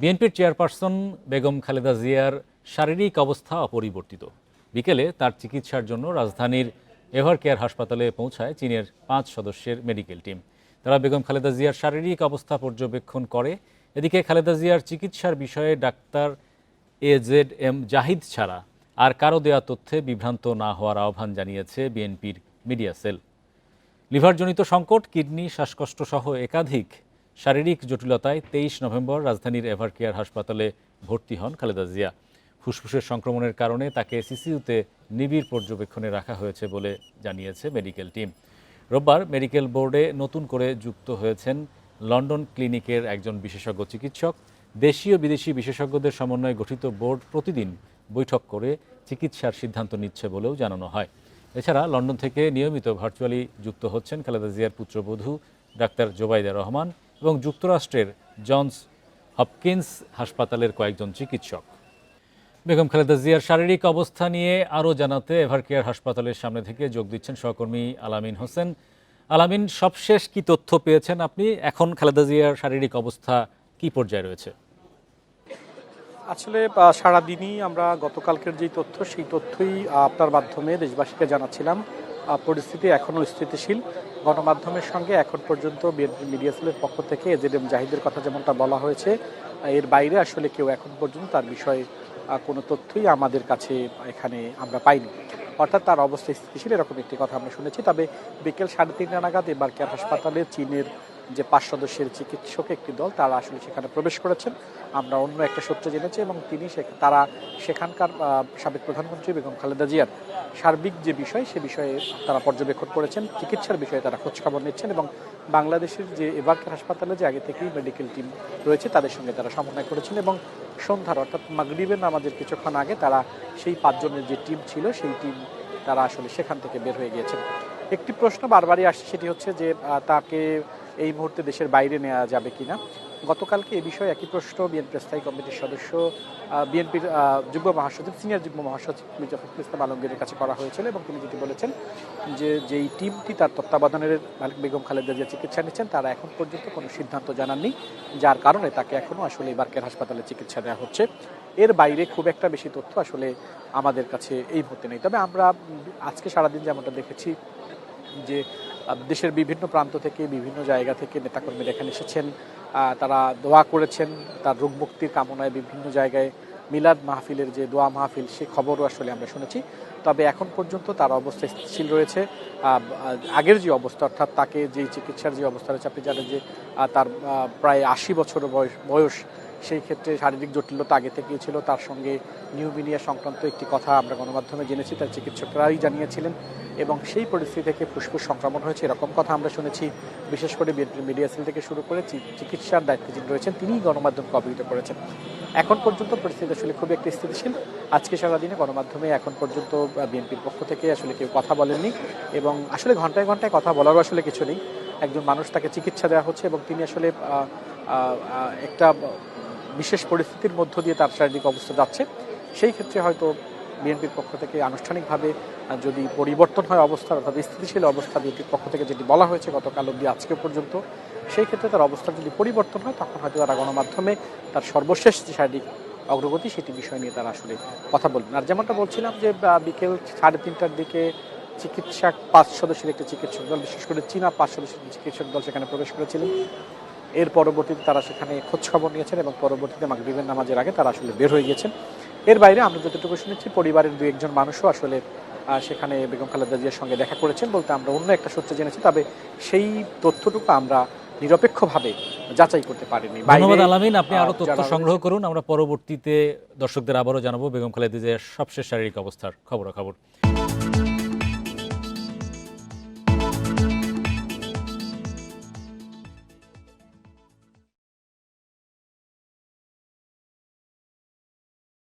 বিএনপির চেয়ারপারসন বেগম খালেদা জিয়ার শারীরিক অবস্থা অপরিবর্তিত। বিকেলে তার চিকিৎসার জন্য রাজধানীর এভার কেয়ার হাসপাতালে পৌঁছায় চীনের পাঁচ সদস্যের মেডিকেল টিম। তারা বেগম খালেদা জিয়ার শারীরিক অবস্থা পর্যবেক্ষণ করে। এদিকে খালেদা জিয়ার চিকিৎসার বিষয়ে doctor A Z M Zahid ছাড়া আর কারও দেয়া তথ্যে বিভ্রান্ত না হওয়ার আহ্বান জানিয়েছে বিএনপির মিডিয়া সেল। লিভারজনিত সংকট, কিডনি শ্বাসকষ্ট সহ একাধিক শারীরিক জটিলতায় তেইশ নভেম্বর রাজধানীর এভারকেয়ার হাসপাতালে ভর্তি হন খালেদা জিয়া। ফুসফুসের সংক্রমণের কারণে তাকে সিসিইউতে নিবিড় পর্যবেক্ষণে রাখা হয়েছে বলে জানিয়েছে মেডিকেল টিম। রোববার মেডিকেল বোর্ডে নতুন করে যুক্ত হয়েছেন লন্ডন ক্লিনিকের একজন বিশেষজ্ঞ চিকিৎসক। দেশীয় বিদেশি বিশেষজ্ঞদের সমন্বয়ে গঠিত বোর্ড প্রতিদিন বৈঠক করে চিকিৎসার সিদ্ধান্ত নিচ্ছে বলেও জানানো হয়। এছাড়া লন্ডন থেকে নিয়মিত ভার্চুয়ালি যুক্ত হচ্ছেন খালেদা জিয়ার পুত্রবধূ ডাক্তার জোবাইদা রহমান। এবং যুক্তরাষ্ট্রের জনস হপকিন্স হাসপাতালের কয়েকজন চিকিৎসক। বেগম খালেদা জিয়ার শারীরিক অবস্থা নিয়ে আরও জানাতে এভারকেয়ার হাসপাতালের সামনে থেকে যোগ দিচ্ছেন সহকর্মী আলামিন হোসেন। আলামিন, সবশেষ কি তথ্য পেয়েছেন আপনি? এখন খালেদা জিয়ার শারীরিক অবস্থা কি পর্যায়ে রয়েছে? আসলে সারাদিনই আমরা গতকালকের যে তথ্য, সেই তথ্যই আপনার মাধ্যমে দেশবাসীকে জানাচ্ছিলাম। পরিস্থিতি এখনও স্থিতিশীল। গণমাধ্যমের সঙ্গে এখন পর্যন্ত বিএনপি মিডিয়া সেলের পক্ষ থেকে এজেডএম জাহিদের কথা যেমনটা বলা হয়েছে এর বাইরে আসলে কেউ এখন পর্যন্ত তার বিষয়ে কোনো তথ্যই আমাদের কাছে এখানে আমরা পাইনি। অর্থাৎ তার অবস্থা স্থিতিশীল এরকম একটি কথা আমরা শুনেছি। তবে বিকেল সাড়ে তিনটা নাগাদ এবার কেয়ার হাসপাতালে চীনের যে পাঁচ সদস্যের চিকিৎসক একটি দল, তারা আসলে সেখানে প্রবেশ করেছেন। আমরা অন্য একটা সূত্রে জেনেছি এবং তিনি তারা সেখানকার সাবেক প্রধানমন্ত্রী বেগম খালেদা জিয়ার সার্বিক যে বিষয়, সে বিষয়ে তারা পর্যবেক্ষণ করেছেন। চিকিৎসার বিষয়ে তারা খোঁজখবর নিচ্ছেন এবং বাংলাদেশের যে এবারকার হাসপাতালে যে আগে থেকেই মেডিকেল টিম রয়েছে, তাদের সঙ্গে তারা সমন্বয় করেছেন এবং সন্ধ্যার, অর্থাৎ মাগরিবের নামাজের কিছুক্ষণ আগে তারা সেই পাঁচজনের যে টিম ছিল, সেই টিম তারা আসলে সেখান থেকে বের হয়ে গিয়েছেন। একটি প্রশ্ন বারবারই আসছে, সেটি হচ্ছে যে তাকে এই মুহূর্তে দেশের বাইরে নেওয়া যাবে কিনা? গতকালকে এ বিষয়ে একই প্রশ্ন বিএনপি স্থায়ী কমিটির সদস্য বিএনপির যুগ্ম মহাসচিব, সিনিয়র যুগ্ম মহাসচিব মির্জা ফখরুল ইসলাম আলমগীরের কাছে করা হয়েছিল এবং তিনি যেটি বলেছেন যে, যেই টিমটি তার তত্ত্বাবধানের মালিক বেগম খালেদা যে চিকিৎসা নিচ্ছেন, তারা এখন পর্যন্ত কোনো সিদ্ধান্ত জানাননি, যার কারণে তাকে এখনও আসলে এবারকের হাসপাতালে চিকিৎসা দেওয়া হচ্ছে। এর বাইরে খুব একটা বেশি তথ্য আসলে আমাদের কাছে এই মুহূর্তে নেই। তবে আমরা আজকে সারাদিন যেমনটা দেখেছি যে দেশের বিভিন্ন প্রান্ত থেকে, বিভিন্ন জায়গা থেকে নেতাকর্মীরা এখানে এসেছেন। তারা দোয়া করেছেন, তার রোগ মুক্তির কামনায় বিভিন্ন জায়গায় মিলাদ মাহফিলের যে দোয়া মাহফিল, সে খবরও আসলে আমরা শুনেছি। তবে এখন পর্যন্ত তার অবস্থা স্থিতিশীল রয়েছে। আগের যে অবস্থা, অর্থাৎ তাকে যে চিকিৎসার যে অবস্থা রয়েছে, আপনি জানেন যে তার প্রায় আশি বছর বয়স বয়স সেই ক্ষেত্রে শারীরিক জটিলতা আগে থেকেই ছিল। তার সঙ্গে নিউমিনিয়া সংক্রান্ত একটি কথা আমরা গণমাধ্যমে জেনেছি, তার চিকিৎসকরাই জানিয়েছিলেন এবং সেই পরিস্থিতি থেকে ফুসফুস সংক্রমণ হয়েছে। এরকম কথা আমরা শুনেছি, বিশেষ করে বিএনপি মিডিয়া সেল থেকে শুরু করে চিকিৎসার দায়িত্বে যিনি রয়েছেন, তিনিই গণমাধ্যমকে অবহিত করেছেন। এখন পর্যন্ত পরিস্থিতি আসলে খুবই একটি স্থিতিশীল। আজকে সারাদিনে গণমাধ্যমে এখন পর্যন্ত বিএনপির পক্ষ থেকে আসলে কেউ কথা বলেননি এবং আসলে ঘন্টায় ঘন্টায় কথা বলারও আসলে কিছু নেই। একজন মানুষ তাকে চিকিৎসা দেওয়া হচ্ছে এবং তিনি আসলে একটা বিশেষ পরিস্থিতির মধ্য দিয়ে তার শারীরিক অবস্থা যাচ্ছে। সেই ক্ষেত্রে হয়তো বিএনপির পক্ষ থেকে আনুষ্ঠানিকভাবে যদি পরিবর্তন হয় অবস্থা অর্থাৎ স্থিতিশীল অবস্থা বিএনপির পক্ষ থেকে যেটি বলা হয়েছে গতকাল অবধি আজকে পর্যন্ত, সেই ক্ষেত্রে তার অবস্থা যদি পরিবর্তন হয়, তখন হয়তো তারা গণমাধ্যমে তার সর্বশেষ যে শারীরিক অগ্রগতি সেটি বিষয় নিয়ে তারা আসলে কথা বলবেন। আর যেমনটা বলছিলাম যে বিকেল সাড়ে তিনটার দিকে চিকিৎসক পাঁচ সদস্যের একটি চিকিৎসক দল, বিশেষ করে চীনা পাঁচ সদস্যের চিকিৎসক দল সেখানে প্রবেশ করেছিলেন এর পরবর্তীতে তারা সেখানে খোঁজ খবর নিয়েছেন এবং পরবর্তীতে মাগরিবের নামাজের আগে তারা আসলে বের হয়ে গিয়েছেন। এর বাইরে আমরা যতটুকু শুনেছি পরিবারের দু একজন মানুষও আসলে সেখানে বেগম খালেদা জিয়ার সঙ্গে দেখা করেছেন বলতে আমরা অন্য একটা সূত্রে জেনেছি তবে সেই তথ্যটুকু আমরা নিরপেক্ষভাবে যাচাই করতে পারিনি। ধন্যবাদ আলামিন আপনি আরও তথ্য সংগ্রহ করুন আমরা পরবর্তীতে দর্শকদের আবারও জানাব বেগম খালেদা জিয়ার সবশেষ শারীরিক অবস্থার খবরাখবর।